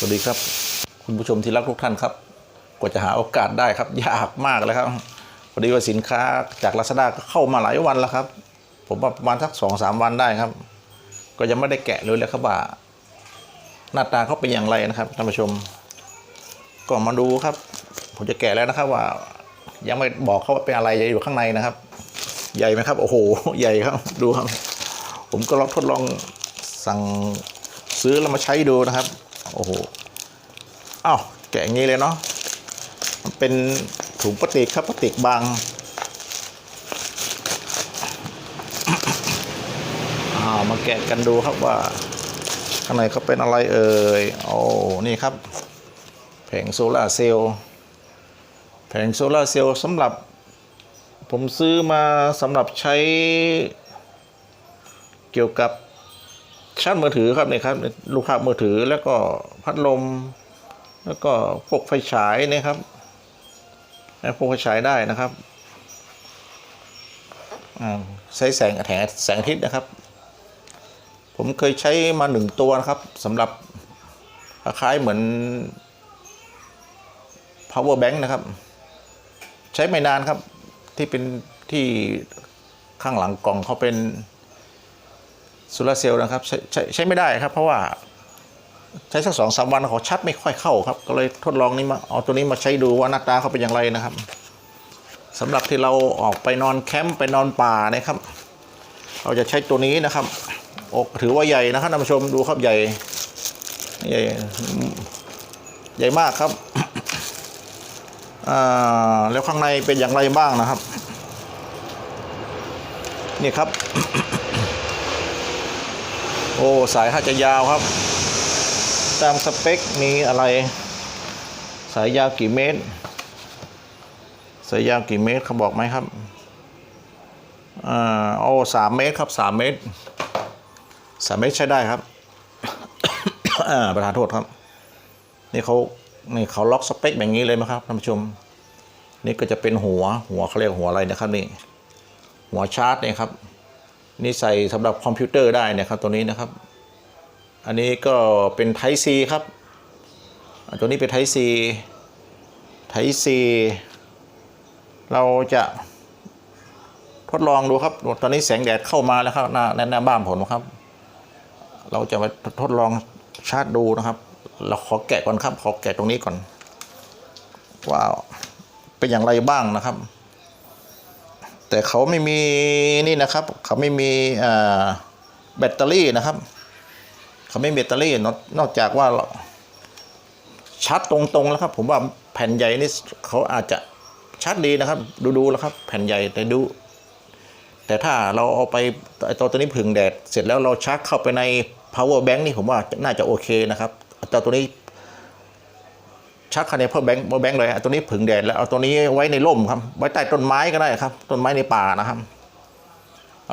สวัสดีครับ คุณผู้ชมที่รักทุกท่านครับกว่าจะหาโอกาสได้ครับยากมากเลยครับพอดีว่าสินค้าจากลาซาด้าก็เข้ามาหลายวันแล้วครับ ผมว่าประมาณสักสองสามวันได้ครับ ก็ยังไม่ได้แกะเลยเลยครับว่า หน้าตาเขาเป็นอย่างไรนะครับท่านผู้ชม ก็มาดูครับ ผมจะแกะแล้วนะครับว่า ยังไม่บอกเขาว่าเป็นอะไรอยู่ข้างในนะครับ ใหญ่ไหมครับ โอ้โห ใหญ่ครับดูครับ ผมก็ลองทดลองสั่งซื้อแล้วมาใช้ดูนะครับ โอ้โหอ้าวแกะอย่างนี้เลยเนาะมันเป็นถุงพลาสติกครับพลาสติกบางอ้าวมาแกะกันดูครับว่าข้างในเขาเป็นอะไรเอ่ยโอ้นี่ครับ แผงโซลาร์เซลล์แผงโซลาร์เซลล์สำหรับ ผมซื้อมาสำหรับใช้เกี่ยวกับ ชาร์จมือถือครับนี่ครับลูกค้ามือถือแล้วก็พัดลม แล้วก็พวกไฟฉายนี่ครับและพวกไฟฉายได้นะครับใช้แสงแถแสงอาทิตย์นะครับ ผมเคยใช้มาหนึ่งตัวนะครับสำหรับคล้ายเหมือน power bank นะครับ ใช้ไม่นานครับที่เป็นที่ข้างหลังกล่องเขาเป็น โซลาเซลล์นะครับใช้ใช้ใช้ไม่ได้ครับ เพราะว่าใช้สักสองสามวันเขาชัดไม่ค่อยเข้าครับ ก็เลยทดลองนี้มาเอาตัวนี้มาใช้ดูว่าหน้าตาเขาเป็นอย่างไรนะครับสำหรับที่เราออกไปนอนแคมป์ไปนอนป่านะครับ เราจะใช้ตัวนี้นะครับอกถือว่าใหญ่นะครับท่านผู้ชมดูครับใหญ่ใหญ่ใหญ่มากครับแล้วข้างในเป็นอย่างไรบ้างนะครับ นี่ครับ โอ้สายถ้าจะยาวครับ ตามสเปคมีอะไร สายยาวกี่เมตร สายยาวกี่เมตรเขาบอกไหมครับอ่าโอ้สามเมตรครับสามเมตรสามเมตรใช้ได้ครับประธานโทษครับ นี่เขานี่เขาล็อกสเปคแบบนี้เลยไหมครับท่านผู้ชม นี่ก็จะเป็นหัวหัวเขาเรียกหัวอะไรนะครับนี่ หัวชาร์จเนี่ยครับ นี่ใส่สำหรับคอมพิวเตอร์ได้นะครับตัวนี้นะครับ อันนี้ก็เป็น Type C ครับตัวนี้เป็น Type C Type C เราจะทดลองดูครับ ตอนนี้แสงแดดเข้ามาแล้วครับหน้าหน้าบ้านผมนะครับ เราจะมาทดลองชาร์จดูนะครับ เราขอแกะก่อนครับ ขอแกะตรงนี้ก่อน ว้าว เป็นอย่างไรบ้างนะครับ แต่เขาไม่มีนี่นะครับ เขาไม่มีแบตเตอรี่นะครับ เขาไม่มีแบตเตอรี่นอกจากว่าชาร์จตรงๆแล้วครับ ผมว่าแผ่นใหญ่นี่เขาอาจจะชาร์จดีนะครับ ดูๆแล้วครับ แผ่นใหญ่แต่ดู แต่ถ้าเราเอาไปตัวตัวนี้ผึ่งแดด เสร็จแล้วเราชาร์จเข้าไปใน power bank นี่ผมว่าน่าจะโอเคนะครับเอาตัวนี้ ชาร์จเข้าใน power bank power bank เลยตัวนี้ผึ่งแดดแล้วเอาตัวนี้ไว้ในร่มครับ ไว้ใต้ต้นไม้ก็ได้ครับ ต้นไม้ในป่านะครับ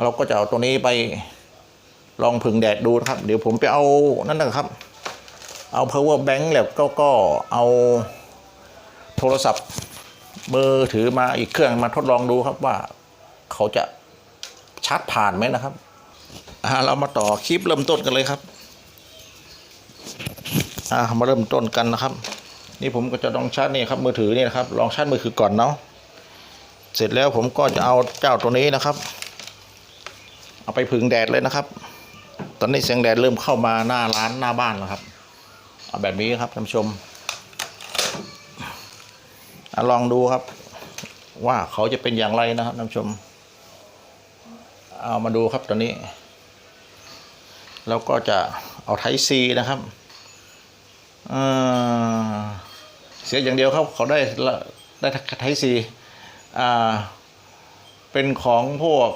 เราก็จะเอาตัวนี้ไปลองผึ่งแดดดูนะครับ เดี๋ยวผมไปเอานั่นนะครับ เอา power bank แล้วก็ก็เอาโทรศัพท์มือถือมาอีกเครื่องมาทดลองดูครับว่าเขาจะชาร์จผ่านไหมนะครับอ่าเรามาต่อคลิปเริ่มต้นกันเลยครับ อ่ามาเริ่มต้นกันนะครับ นี่ผมก็จะลองชาร์จนี่ครับมือถือนี่นะครับลองชาร์จมือถือก่อนเนาะเสร็จแล้วผมก็จะเอาเจ้าตัวนี้นะครับ เอาไปผึ่งแดดเลยนะครับ ตอนนี้แสงแดดเริ่มเข้ามาหน้าร้านหน้าบ้านแล้วครับเอาแบบนี้ครับท่านผู้ชมอลองดูครับ ว่าเขาจะเป็นอย่างไรนะครับท่านผู้ชม เอามาดูครับตอนนี้แล้วก็จะเอาไทซีนะครับอ่า เสียอย่างเดียวครับเขาได้ได้ไทซีอ่าเป็นของพวก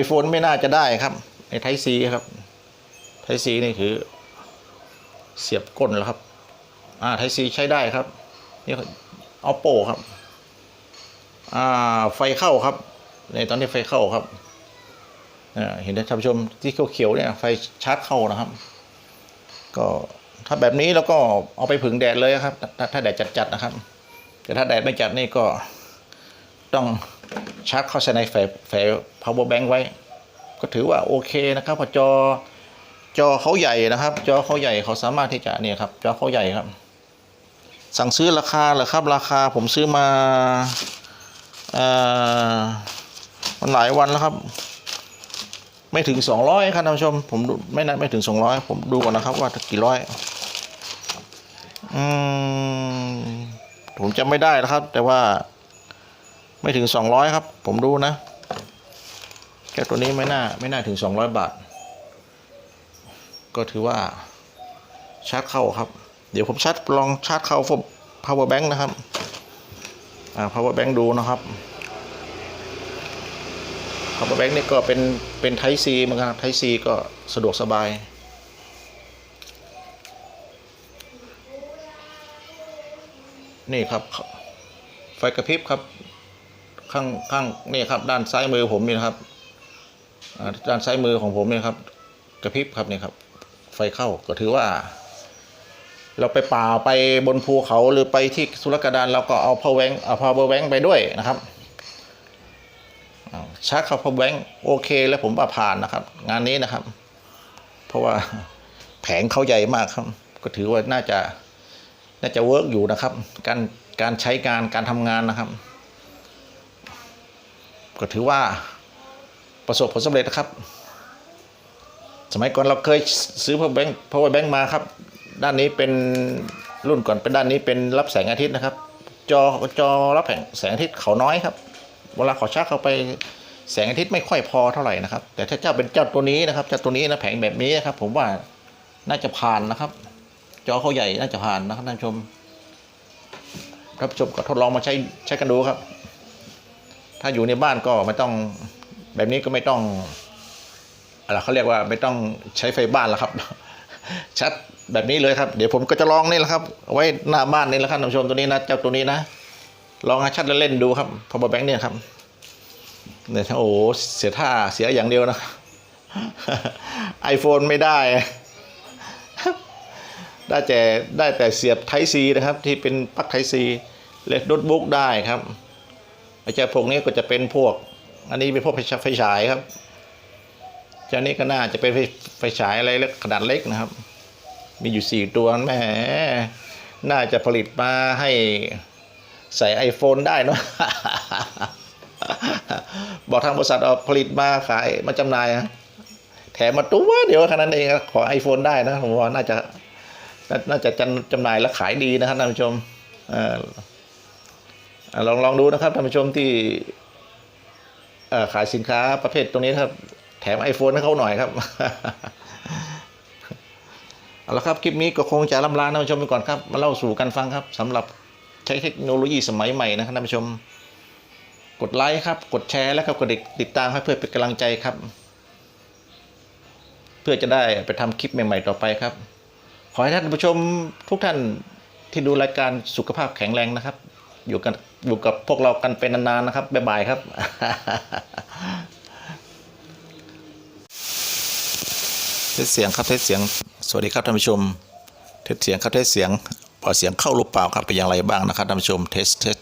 iPhone ไม่น่าจะได้ครับ ในไทซีครับไทซีนี่คือ เสียบก้นแล้วครับอ่าไทซีใช้ได้ครับนี่เอาโปครับอ่าไฟเข้าครับ ในตอนนี้ไฟเข้าครับอ่าเห็นท่านผู้ชมที่เขียวๆเนี่ยไฟชาร์จเข้านะครับ ก็ ถ้าแบบนี้แล้วก็เอาไปผึ่งแดดเลยครับ ถ้าถ้าแดดจัดๆนะครับ แต่ถ้าแดดไม่จัดนี่ก็ต้องชาร์จเข้าใส่ในแฝแฝ power bank ไว้ ก็ถือว่าโอเคนะครับพอจอจอเขาใหญ่นะครับ จอเขาใหญ่เขาสามารถที่จะเนี่ยครับ จอเขาใหญ่ครับ สั่งซื้อราคาเหรอครับ ราคาผมซื้อมาอ่อมันหลายวันแล้วครับ ไม่ถึงสองร้อยครับท่านผู้ชม ผมไม่น่าไม่ถึงสองร้อยผมดูก่อนนะครับว่ากี่ร้อย อืมผมจำไม่ได้นะครับ แต่ว่า ไม่ถึงสองร้อยครับ ผมดูนะแก้วตัวนี้ไม่น่าไม่น่าถึงสองร้อยบาท ก็ถือว่าชาร์จเข้าครับ เดี๋ยวผมชาร์จลองชาร์จเข้า power bank นะครับอ่า power bank ดูนะครับ power bank นี่ก็เป็นเป็นไทซีเหมือนกันไทซีก็สะดวกสบาย นี่ครับ ไฟกระพริบครับ ข้างข้างนี่ครับ ด้านซ้ายมือผมนี่นะครับด้านซ้ายมือของผมเนี่ยครับ กระพริบครับนี่ครับ ไฟเข้าก็ถือว่า เราไปป่าไปบนภูเขาหรือไปที่สุรกดารเราก็เอา power bank เอา power bank ไปด้วยนะครับชาร์จเข้า power bank โอเค แล้วผมว่าผ่านนะครับ งานนี้นะครับ เพราะว่าแผงเขาใหญ่มากครับ ก็ถือว่าน่าจะ น่าจะเวิร์กอยู่นะครับ การการใช้งานการทำงานนะครับ ก็ถือว่าประสบผลสำเร็จนะครับ สมัยก่อนเราเคยซื้อ power bank power bank มาครับ ด้านนี้เป็นรุ่นก่อนเป็นด้านนี้เป็นรับแสงอาทิตย์นะครับ จอจอรับแสงแสงอาทิตย์เขาน้อยครับ เวลาเขาชาร์จเข้าไปแสงอาทิตย์ไม่ค่อยพอเท่าไหร่นะครับ แต่ถ้าเจ้าเป็นเจ้าตัวนี้นะครับเจ้าตัวนี้นะแผงแบบนี้นะครับ ผมว่าน่าจะผ่านนะครับ จอเขาใหญ่น่าจะผ่านนะครับท่านผู้ชมท่านผู้ชมก็ทดลองมาใช้ใช้กันดูครับ ถ้าอยู่ในบ้านก็ไม่ต้องแบบนี้ก็ไม่ต้องอะไรเขาเรียกว่าไม่ต้องใช้ไฟบ้านแล้วครับชัดแบบนี้เลยครับ เดี๋ยวผมก็จะลองนี่แหละครับ ไว้หน้าบ้านนี่แหละครับท่านผู้ชมตัวนี้นะเจ้าตัวนี้นะ ลองให้ชัดเล่นดูครับ power bank เนี่ยครับเนี่ยโอ้เสียท่าเสียอย่างเดียวนะ iPhone ไม่ได้ ได้แต่ได้แต่เสียบไทซีนะครับ ที่เป็นปลั๊กไทซีเล็กโน้ตบุ๊กได้ครับไอ้เจ้าพวกนี้ก็จะเป็นพวก อันนี้เป็นพวกไฟฉายครับเจ้านี้ก็น่าจะเป็นไฟฉายอะไรเล็กขนาดเล็กนะครับ มีอยู่สี่ตัวแหม่น่าจะผลิตมาให้ใส่ iPhone ได้เนาะบอกทางบริษัทเอาผลิตมาขายมาจำหน่ายนะแถมมาตัวเดียวแค่นั้นเองขอ iPhone ได้นะผมว่าน่าจะ น่าจะจำจำหน่ายและขายดีนะครับท่านผู้ชมออลองลองดูนะครับท่านผู้ชมที่ขายสินค้าประเภทตรงนี้ครับ แถม iPhone ให้เขาหน่อยครับเอาละครับ คลิปนี้ก็คงจะลำลาท่านผู้ชมไปก่อนครับ มาเล่าสู่กันฟังครับสำหรับใช้เทคโนโลยีสมัยใหม่นะครับท่านผู้ชม กดไลค์ครับ กดแชร์แล้วก็กดติดตามให้เพื่อเป็นกำลังใจครับ เพื่อจะได้ไปทำคลิปใหม่ ๆ ต่อไปครับ ขอให้ท่านผู้ชมทุกท่านที่ดูรายการสุขภาพแข็งแรงนะครับ อยู่กันอยู่กับพวกเรากันเป็นนานๆนะครับ บ๊ายบายครับ เทสเสียงครับเทสเสียง สวัสดีครับท่านผู้ชม เทสเสียงครับเทสเสียงพอเสียงเข้าหรือเปล่าครับเป็นอย่างไรบ้างนะครับท่านผู้ชมเทสเทส